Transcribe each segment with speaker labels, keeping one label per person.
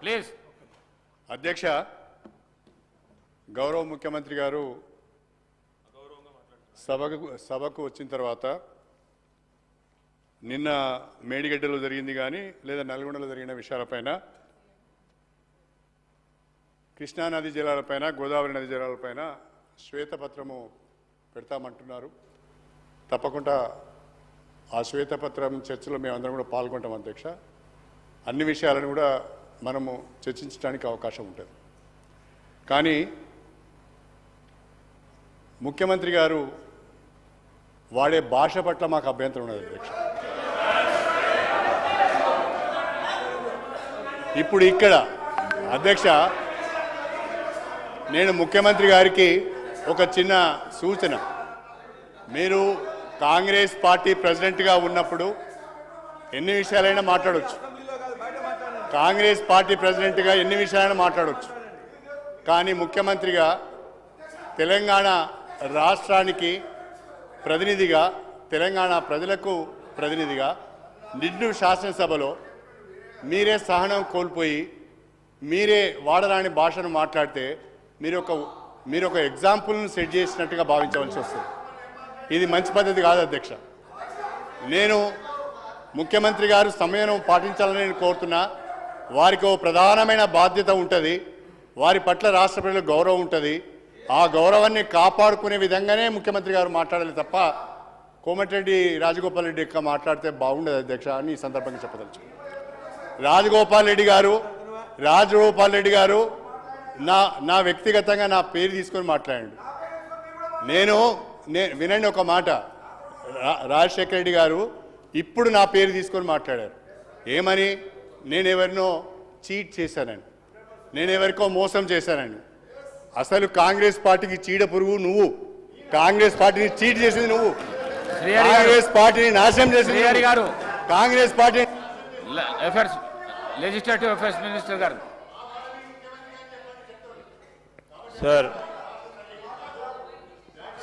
Speaker 1: Please.
Speaker 2: అధ్యక్ష గౌరవ ముఖ్యమంత్రి గారు సభకు సభకు వచ్చిన తర్వాత నిన్న మేడిగడ్డలో జరిగింది కానీ లేదా నల్గొండలో జరిగిన విషయాలపైన కృష్ణానది జలాలపైన గోదావరి నది జలాలపైన శ్వేతపత్రము పెడతామంటున్నారు. తప్పకుండా ఆ శ్వేతపత్రం చర్చలో మేమందరం కూడా పాల్గొంటాం అధ్యక్ష. అన్ని విషయాలను కూడా మనము చర్చించడానికి అవకాశం ఉంటుంది. కానీ ముఖ్యమంత్రి గారు వాడే భాష పట్ల మాకు అభ్యంతరం ఉన్నది అధ్యక్ష. ఇప్పుడు ఇక్కడ అధ్యక్ష నేను ముఖ్యమంత్రి గారికి ఒక చిన్న సూచన. మీరు కాంగ్రెస్ పార్టీ ప్రెసిడెంట్గా ఉన్నప్పుడు ఎన్ని విషయాలైనా మాట్లాడవచ్చు కాంగ్రెస్ పార్టీ ప్రెసిడెంట్గా ఎన్ని విషయాలను మాట్లాడవచ్చు కానీ ముఖ్యమంత్రిగా తెలంగాణ రాష్ట్రానికి ప్రతినిధిగా తెలంగాణ ప్రజలకు ప్రతినిధిగా నిండు శాసనసభలో మీరే సహనం కోల్పోయి మీరే వాడరాని భాషను మాట్లాడితే మీరు ఒక మీరు ఒక ఎగ్జాంపుల్ను సెట్ చేసినట్టుగా భావించవలసి వస్తుంది. ఇది మంచి పద్ధతి కాదు అధ్యక్ష. నేను ముఖ్యమంత్రి గారు సమయం పాటించాలని నేను కోరుతున్నా. వారికి ఓ ప్రధానమైన బాధ్యత ఉంటుంది. వారి పట్ల రాష్ట్ర ప్రజలకు గౌరవం ఉంటుంది. ఆ గౌరవాన్ని కాపాడుకునే విధంగానే ముఖ్యమంత్రి గారు మాట్లాడాలి తప్ప కోమటిరెడ్డి రాజగోపాల్ రెడ్డి యొక్క మాట్లాడితే బాగుండదు అధ్యక్ష అని ఈ సందర్భంగా చెప్పదలుచు రాజగోపాల్ రెడ్డి గారు రాజగోపాల్ రెడ్డి గారు నా నా వ్యక్తిగతంగా నా పేరు తీసుకొని మాట్లాడండి. నేను నే వినండి ఒక మాట. రా- రాజశేఖర రెడ్డి గారు ఇప్పుడు నా పేరు తీసుకొని మాట్లాడారు. ఏమని? నేను ఎవరినో చీట్ చేశానని. నేను ఎవరికో మోసం చేశానని. అసలు కాంగ్రెస్ పార్టీకి చీడ పురుగు నువ్వు. కాంగ్రెస్ పార్టీని చీట్ చేసింది నువ్వు. కాంగ్రెస్ పార్టీని నాశనం చేసింది.
Speaker 1: గారు.
Speaker 2: Congress party
Speaker 1: affairs legislative affairs minister గారు.
Speaker 3: సార్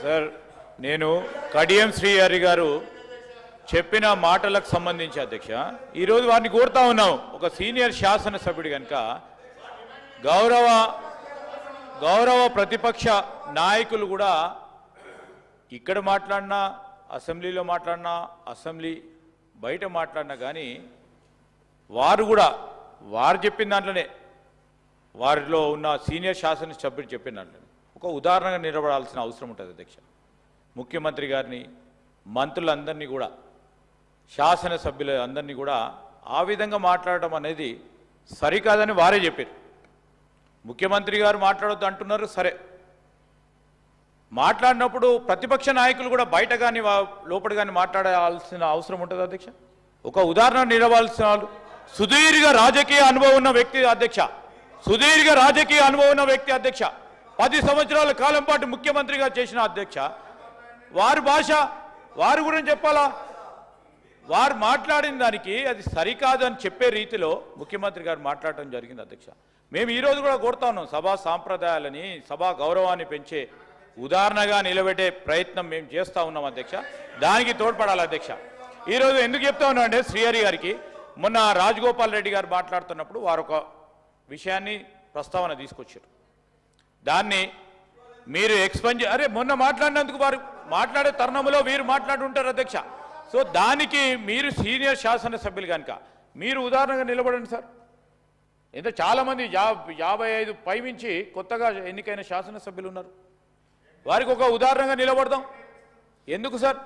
Speaker 3: సార్ నేను కడియం శ్రీహరి గారు చెప్పిన మాటలకు సంబంధించి అధ్యక్ష ఈరోజు వారిని కోరుతా ఉన్నాం. ఒక సీనియర్ శాసనసభ్యుడు కనుక గౌరవ గౌరవ ప్రతిపక్ష నాయకులు కూడా ఇక్కడ మాట్లాడినా అసెంబ్లీలో మాట్లాడినా అసెంబ్లీ బయట మాట్లాడినా కానీ వారు కూడా వారు చెప్పిన దాంట్లోనే వారిలో ఉన్న సీనియర్ శాసనసభ్యుడు చెప్పిన దాంట్లోనే. ఒక ఉదాహరణగా నిలబడాల్సిన అవసరం ఉంటుంది అధ్యక్ష. ముఖ్యమంత్రి గారిని మంత్రులందరినీ కూడా శాసనసభ్యులు అందరినీ కూడా ఆ విధంగా మాట్లాడటం అనేది సరికాదని వారే చెప్పారు. ముఖ్యమంత్రి గారు మాట్లాడొద్దు అంటున్నారు సరే. మాట్లాడినప్పుడు ప్రతిపక్ష నాయకులు కూడా బయట కానీ లోపల కానీ మాట్లాడాల్సిన అవసరం ఉంటుంది అధ్యక్ష? ఒక ఉదాహరణ నిలవాల్సిన వాళ్ళు. సుదీర్ఘ రాజకీయ అనుభవం ఉన్న వ్యక్తి అధ్యక్ష. సుదీర్ఘ రాజకీయ అనుభవం ఉన్న వ్యక్తి అధ్యక్ష. పది సంవత్సరాల కాలం పాటు ముఖ్యమంత్రిగా చేసిన అధ్యక్ష. వారి భాష వారి గురించి చెప్పాలా? వారు మాట్లాడిన దానికి అది సరికాదని చెప్పే రీతిలో ముఖ్యమంత్రి గారు మాట్లాడటం జరిగింది అధ్యక్ష. మేము ఈరోజు కూడా కోరుతా ఉన్నాం సభా సాంప్రదాయాలని సభా గౌరవాన్ని పెంచే ఉదాహరణగా నిలబెట్టే ప్రయత్నం మేము చేస్తా ఉన్నాం అధ్యక్ష. దానికి తోడ్పడాలి అధ్యక్ష. ఈరోజు ఎందుకు చెప్తా ఉన్నాం అంటే శ్రీహరి గారికి మొన్న రాజగోపాల్ రెడ్డి గారు మాట్లాడుతున్నప్పుడు వారు ఒక విషయాన్ని ప్రస్తావన తీసుకొచ్చారు. దాన్ని మీరు ఎక్స్పెంజ్ అరే మొన్న మాట్లాడినందుకు వారు మాట్లాడే తరుణంలో వీరు మాట్లాడుంటారు అధ్యక్ష. సో దానికి మీరు సీనియర్ శాసనసభ్యులు కనుక మీరు ఉదాహరణగా నిలబడండి సార్. ఎంత చాలామంది యా యాభై ఐదు పైమించి కొత్తగా ఎన్నికైన శాసనసభ్యులు ఉన్నారు. వారికి ఒక ఉదాహరణగా నిలబడదాం. ఎందుకు సార్?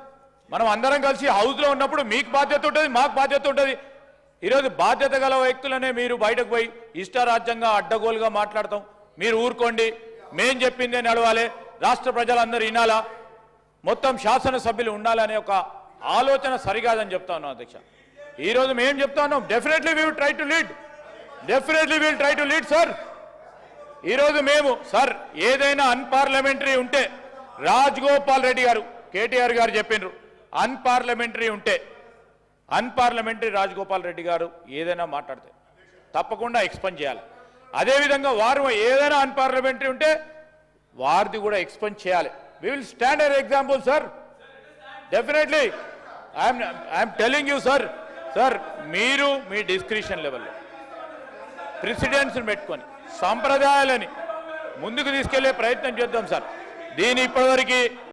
Speaker 3: మనం అందరం కలిసి హౌస్లో ఉన్నప్పుడు మీకు బాధ్యత ఉంటుంది మాకు బాధ్యత ఉంటుంది. ఈరోజు బాధ్యత గల వ్యక్తులనే మీరు బయటకు పోయి ఇష్టారాజ్యంగా అడ్డగోలుగా మాట్లాడతాం. మీరు ఊరుకోండి. మేం చెప్పిందే నడవాలి. రాష్ట్ర ప్రజలందరూ వినాలా. మొత్తం శాసనసభ్యులు ఉండాలనే ఒక ఆలోచన సరికాదని చెప్తా ఉన్నాం అధ్యక్ష. ఈరోజు మేము చెప్తా ఉన్నాం definitely we try to lead definitely will try to lead sir ఈరోజు మేము సార్ ఏదైనా అన్పార్లమెంటరీ ఉంటే రాజ్గోపాల్ రెడ్డి గారు కేటీఆర్ గారు చెప్పిండ్రు అన్పార్లమెంటరీ ఉంటే అన్పార్లమెంటరీ రాజగోపాల్ రెడ్డి గారు ఏదైనా మాట్లాడితే తప్పకుండా ఎక్స్పెండ్ చేయాలి. అదేవిధంగా వారు ఏదైనా అన్పార్లమెంటరీ ఉంటే వారిది కూడా ఎక్స్పెండ్ చేయాలి. We will stand example sir definitely I'm I'm telling you sir sir మీరు మీ డిస్క్రిప్షన్ లెవెల్లో ప్రెసిడెంట్స్ని పెట్టుకొని సాంప్రదాయాలని ముందుకు తీసుకెళ్ళే ప్రయత్నం చేద్దాం సార్ దీని ఇప్పటివరకు